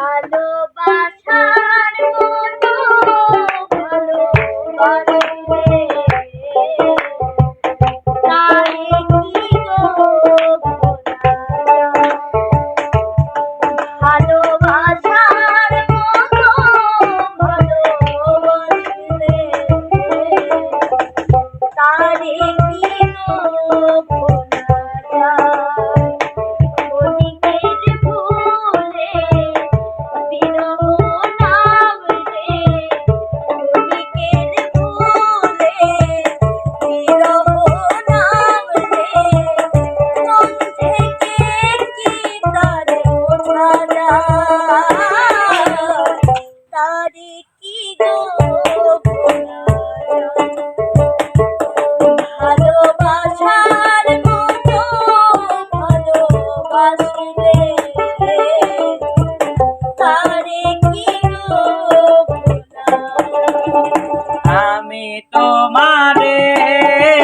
ভালো রে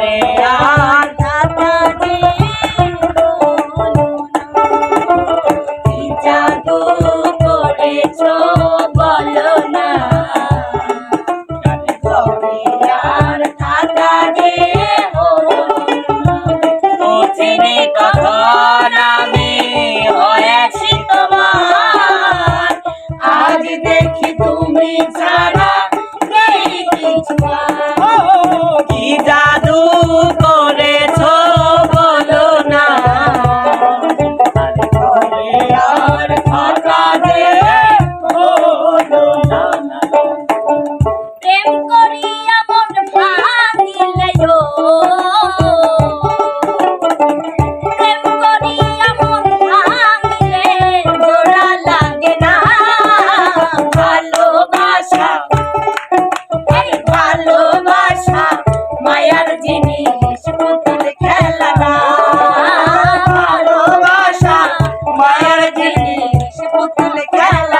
Maria. পুতুল খেলা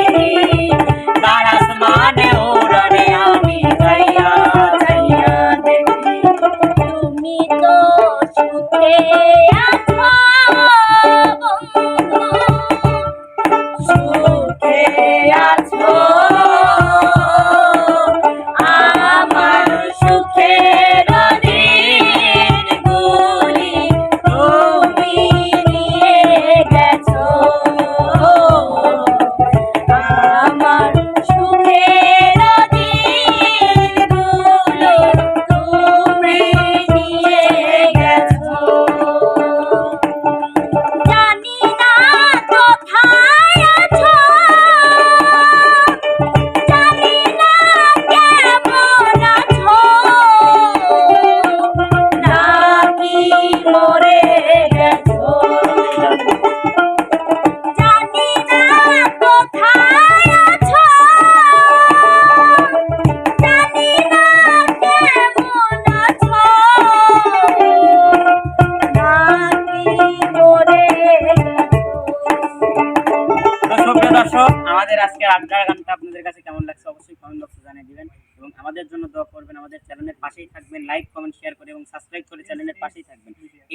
আড্ডার গানটা আপনাদের কাছে কেমন লাগছে অবশ্যই কমেন্ট বক্সে জানিয়ে দিবেন এবং আমাদের জন্য দোয়া করবেন, আমাদের চ্যানেলের পাশেই থাকবেন লাইক কমেন্ট শেয়ার করে এবং সাবস্ক্রাইব করে চ্যানেলের পাশেই থাকবেন।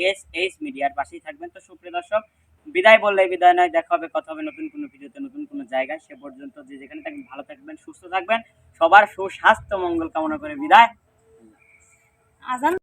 এস এইচ মিডিয়ার পাশেই থাকবেন। তো সুপ্রিয় দর্শক, বিদায় বললে বিদায় নয়, দেখা হবে, কথা হবে নতুন কোনো ভিডিওতে, নতুন কোনো জায়গায়। সে পর্যন্ত যে যেখানে থাকবেন, ভালো থাকবেন, সুস্থ থাকবেন। সবার সুস্বাস্থ্য, মঙ্গল কামনা করে বিদায়। আজান